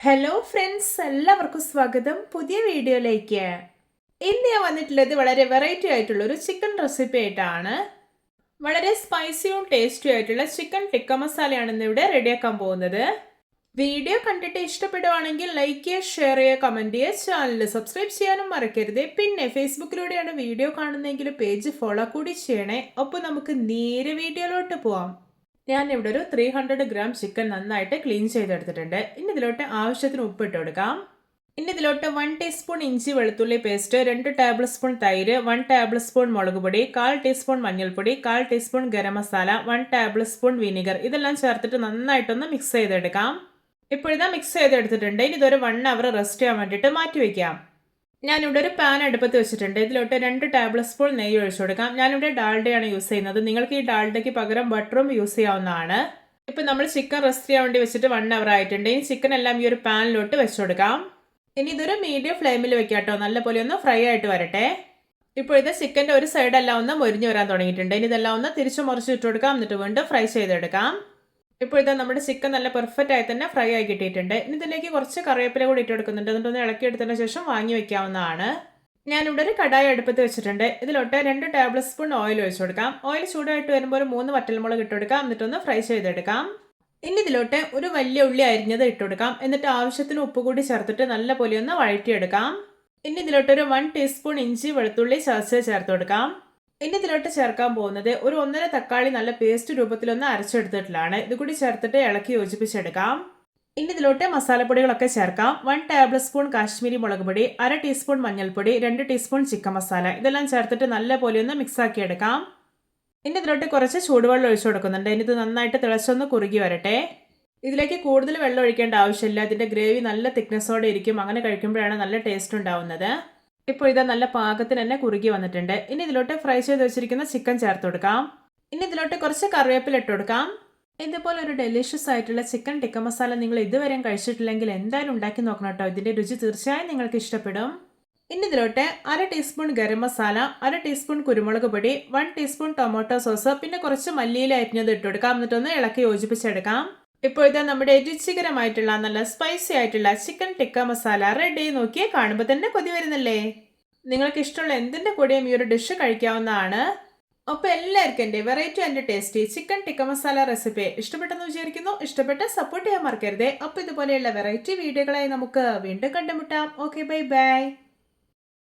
Hello friends എല്ലാവർക്കും സ്വാഗതം. പുതിയ വീഡിയോയിലേക്ക്. ഇന്ന് ഞാൻ വന്നിട്ടുള്ളത് വളരെ വെറൈറ്റി ആയിട്ടുള്ള ഒരു ചിക്കൻ റെസിപ്പി ആയിട്ടാണ്. വളരെ സ്പൈസിയും ടേസ്റ്റിയും ആയിട്ടുള്ള ചിക്കൻ ടിക്ക മസാലയാണ് ഇന്ന് ഇവിടെ റെഡിയാക്കാൻ പോകുന്നത്. വീഡിയോ കണ്ടിട്ട് ഇഷ്ടപ്പെടുവാണെങ്കിൽ ലൈക്ക് ചെയ്യുക ഷെയർ ചെയ്യുക കമന്റ് ചെയ്യുക. ചാനൽ സബ്സ്ക്രൈബ് ചെയ്യാനും മറക്കരുത്. പിന്നെ ഫേസ്ബുക്കിലൂടെയാണ് വീഡിയോ കാണുന്നതെങ്കിൽ പേജ് ഫോളോ കൂടി ചെയ്യണേ. അപ്പോൾ നമുക്ക് നേരെ വീഡിയോയിലോട്ട് പോവാം. ഞാൻ ഇവിടെ ഒരു ത്രീ ഹൺഡ്രഡ് ഗ്രാം ചിക്കൻ നന്നായിട്ട് ക്ലീൻ ചെയ്തെടുത്തിട്ടുണ്ട്. ഇനി ഇതിലോട്ട് ആവശ്യത്തിന് ഉപ്പ് ഇട്ട് കൊടുക്കാം. ഇനി ഇതിലോട്ട് വൺ ടീസ്പൂൺ ഇഞ്ചി വെളുത്തുള്ളി പേസ്റ്റ് രണ്ട് ടേബിൾ സ്പൂൺ തൈര് വൺ ടേബിൾ സ്പൂൺ മുളക് പൊടി കാൽ ടീസ്പൂൺ മഞ്ഞൾപ്പൊടി കാൽ teaspoon garam masala one tablespoon vinegar ഇതെല്ലാം ചേർത്തിട്ട് നന്നായിട്ടൊന്ന് മിക്സ് ചെയ്തെടുക്കാം. ഇപ്പോഴിതാ മിക്സ് ചെയ്തെടുത്തിട്ടുണ്ട്. ഇനി ഇതൊരു വൺ അവർ റെസ്റ്റ് ചെയ്യാൻ വേണ്ടിയിട്ട് മാറ്റി വയ്ക്കാം ഞാനിവിടെ ഒരു പാൻ അടുപ്പത്ത് വെച്ചിട്ടുണ്ട്. ഇതിലോട്ട് രണ്ട് ടേബിൾ സ്പൂൺ നെയ്യ് ഒഴിച്ചു കൊടുക്കാം. ഞാനിവിടെ ഡാൽഡയാണ് യൂസ് ചെയ്യുന്നത്. നിങ്ങൾക്ക് ഈ ഡാൽഡയ്ക്ക് പകരം ബട്ടറും യൂസ് ചെയ്യാവുന്നതാണ്. ഇപ്പം നമ്മൾ ചിക്കൻ റെസ്റ്റ് ചെയ്യാൻ വേണ്ടി വെച്ചിട്ട് വൺ അവർ ആയിട്ടുണ്ട്. ഈ ചിക്കൻ എല്ലാം ഈ ഒരു പാനിലോട്ട് വെച്ചു കൊടുക്കാം. ഇനി ഇതൊരു മീഡിയം ഫ്ലെയിമിൽ വെക്കാം കേട്ടോ നല്ലപോലെ ഒന്ന് ഫ്രൈ ആയിട്ട് വരട്ടെ. ഇപ്പോൾ ഇത് ചിക്കന്റെ ഒരു സൈഡെല്ലാം ഒന്ന് മൊരിഞ്ഞ് വരാൻ തുടങ്ങിയിട്ടുണ്ട്. ഇനി ഇതെല്ലാം ഒന്ന് തിരിച്ചു മുറിച്ച് ഇട്ട് കൊടുക്കാം. എന്നിട്ട് വീണ്ടും ഫ്രൈ ചെയ്തെടുക്കാം. ഇപ്പോൾ ഇതാ നമ്മുടെ ചിക്കൻ നല്ല പെർഫെക്റ്റ് ആയി തന്നെ ഫ്രൈ ആയി കിട്ടിയിട്ടുണ്ട്. ഇനി ഇതിലേക്ക് കുറച്ച് കറിവേപ്പില കൂടി ഇട്ട് കൊടുക്കുന്നുണ്ട്. എന്നിട്ടൊന്ന് ഇളക്കി എടുത്തതിന് ശേഷം വാങ്ങി വെക്കാവുന്നതാണ്. ഞാൻ ഇവിടെ ഒരു കടായി അടുപ്പത്ത് വെച്ചിട്ടുണ്ട്. ഇതിലോട്ട് രണ്ട് ടേബിൾ സ്പൂൺ ഓയിൽ ഒഴിച്ചു കൊടുക്കാം. ഓയിൽ ചൂടായിട്ട് വരുമ്പോൾ ഒരു മൂന്ന് വറ്റൽമുളക് ഇട്ട് കൊടുക്കാം. എന്നിട്ടൊന്ന് ഫ്രൈ ചെയ്തെടുക്കാം. ഇനി ഇതിലോട്ട് ഒരു വലിയ ഉള്ളി അരിഞ്ഞത് ഇട്ട് കൊടുക്കാം. എന്നിട്ട് ആവശ്യത്തിന് ഉപ്പ് കൂടി ചേർത്തിട്ട് നല്ല പോലെ ഒന്ന് വഴറ്റിയെടുക്കാം. ഇനി ഇതിലോട്ട് ഒരു വൺ ടീസ്പൂൺ ഇഞ്ചി വെളുത്തുള്ളി ചതച്ച് ചേർത്ത് കൊടുക്കാം. ഇനി ഇതിലോട്ട് ചേർക്കാൻ പോകുന്നത് ഒരു ഒന്നര തക്കാളി നല്ല പേസ്റ്റ് രൂപത്തിലൊന്ന് അരച്ചെടുത്തിട്ടുള്ളതാണ് ഇത് കൂടി ചേർത്തിട്ട് ഇളക്കി യോജിപ്പിച്ചെടുക്കാം. ഇനി ഇതിലോട്ട് മസാലപ്പൊടികളൊക്കെ ചേർക്കാം. വൺ ടേബിൾ സ്പൂൺ കാശ്മീരി മുളക് പൊടി അര ടീസ്പൂൺ മഞ്ഞൾപ്പൊടി രണ്ട് ടീസ്പൂൺ ചിക്കൻ മസാല. ഇതെല്ലാം ചേർത്തിട്ട് നല്ല പോലെ ഒന്ന് മിക്സ് ആക്കി എടുക്കാം ഇനി ഇതിലോട്ട് കുറച്ച് ചൂടുവെള്ളം ഒഴിച്ചു കൊടുക്കുന്നുണ്ട്. ഇനി ഇത് നന്നായിട്ട് തിളച്ചൊന്ന് കുറുകി വരട്ടെ. ഇതിലേക്ക് കൂടുതൽ വെള്ളം ഒഴിക്കേണ്ട ആവശ്യമില്ല. ഇതിന്റെ ഗ്രേവി നല്ല തിക്നെസ്സോടെ ഇരിക്കും. അങ്ങനെ കഴിക്കുമ്പോഴാണ് നല്ല ടേസ്റ്റ് ഉണ്ടാവുന്നത്. ഇപ്പോൾ ഇത് നല്ല പാകത്തിന് തന്നെ കുറുകി വന്നിട്ടുണ്ട്. ഇനി ഇതിലോട്ട് ഫ്രൈ ചെയ്ത് വെച്ചിരിക്കുന്ന ചിക്കൻ ചേർത്ത് കൊടുക്കാം. ഇനി ഇതിലോട്ട് കുറച്ച് കറിവേപ്പില ഇട്ട് കൊടുക്കാം. ഇതുപോലെ ഒരു ഡെലിഷ്യസ് ആയിട്ടുള്ള ചിക്കൻ ടിക്ക മസാല നിങ്ങൾ ഇതുവരെയും കഴിച്ചിട്ടില്ലെങ്കിൽ എന്തായാലും ഉണ്ടാക്കി നോക്കണം കേട്ടോ. ഇതിന്റെ രുചി തീർച്ചയായും നിങ്ങൾക്ക് ഇഷ്ടപ്പെടും. ഇനി ഇതിലോട്ട് അര ടീസ്പൂൺ ഗരം മസാല അര ടീസ്പൂൺ കുരുമുളക് പൊടി വൺ ടീസ്പൂൺ ടൊമാറ്റോ സോസ് പിന്നെ കുറച്ച് മല്ലിയില അരിഞ്ഞത് ഇട്ട് കൊടുക്കാം. എന്നിട്ടൊന്ന് ഇളക്കി യോജിപ്പിച്ചെടുക്കാം. ഇത് നമ്മുടെ രുചികരമായിട്ടുള്ള നല്ല സ്പൈസി ആയിട്ടുള്ള ചിക്കൻ ടിക്ക മസാല റെഡി നോക്കിയേ കാണുമ്പോൾ തന്നെ കൊതി വരുന്നില്ലേ? നിങ്ങൾക്ക് ഇഷ്ടമുള്ള എന്തിന്റെ കൂടെയും ഈ ഒരു ഡിഷ് കഴിക്കാവുന്നതാണ്. അപ്പോൾ എല്ലാവർക്കും എന്റെ variety and tasty chicken tikka masala recipe ഇഷ്ടപ്പെട്ടെന്ന് വിചാരിക്കുന്നു. ഇഷ്ടപ്പെട്ട് സപ്പോർട്ട് ചെയ്യാൻ മറക്കരുതേ. അപ്പോൾ ഇതുപോലെയുള്ള വെറൈറ്റി വീഡിയോകളായി നമുക്ക് വീണ്ടും കണ്ടുമുട്ടാം. Okay bye bye.